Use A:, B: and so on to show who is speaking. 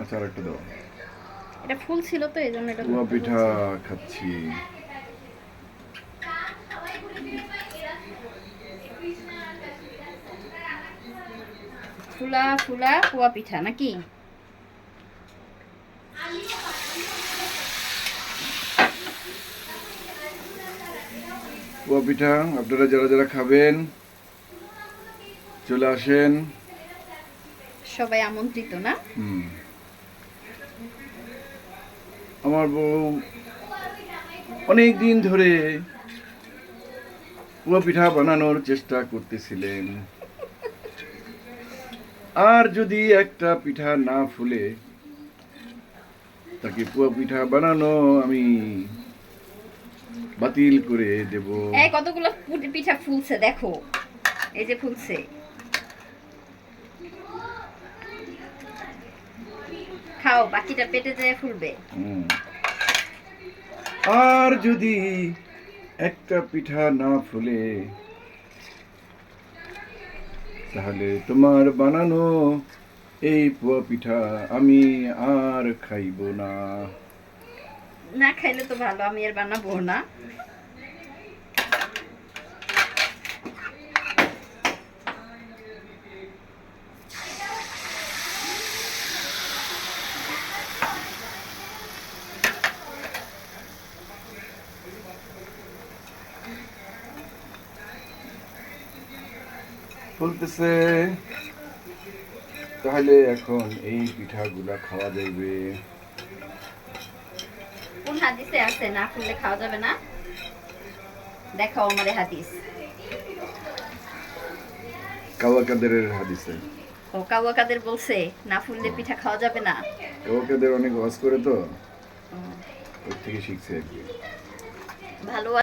A: আচ্ছা আর একটা দাও।
B: এটা ফুল ছিল তো এই জন্য এটা
A: পুয়া পিঠা খাচ্ছি।
B: ফুলা ফুলা পোয়া পিঠা নাকি?
A: পুয়া পিঠা আপনারা যারা যারা খাবেন চলে আসেন।
B: সবাই আমন্ত্রিত না?
A: হুম। আমার বউ অনেক দিন ধরে পুয়া পিঠা বানানোর চেষ্টা করতেছিলেন। আর যদি একটা পিঠা না ফুলে, তাকে পুয়া পিঠা বানানো আমি বাতিল করে দেব।
B: এই কতগুলো পিঠা ফুলছে দেখো। এই যে ফুলছে। খাও বাকিটা পেটে যেয়ে ফুলবে।
A: আর যদি একটা পিঠা না ফুলে তাহলে তোমার বানানো এই পুয়া পিঠা আমি আর খাইব না।
B: না খাইলে তো ভালো আমি আর বানাবো না।
A: ফুলতেছে তাহলে এখন এই পিঠাগুলা খাওয়া যাবে
B: কোন হাদিসে আছে? না ফুললে খাওয়া যাবে না? দেখাও আমারে হাদিস।
A: কাওয়া কাদেরের হাদিসে।
B: ও কাদের বলছে না ফুললে পিঠা খাওয়া যাবে না?
A: কাওয়া কাদের অনেক ওয়াজ করে তো?
B: ও,
A: ওর থেকে শিখছে আর কি।
B: ভালো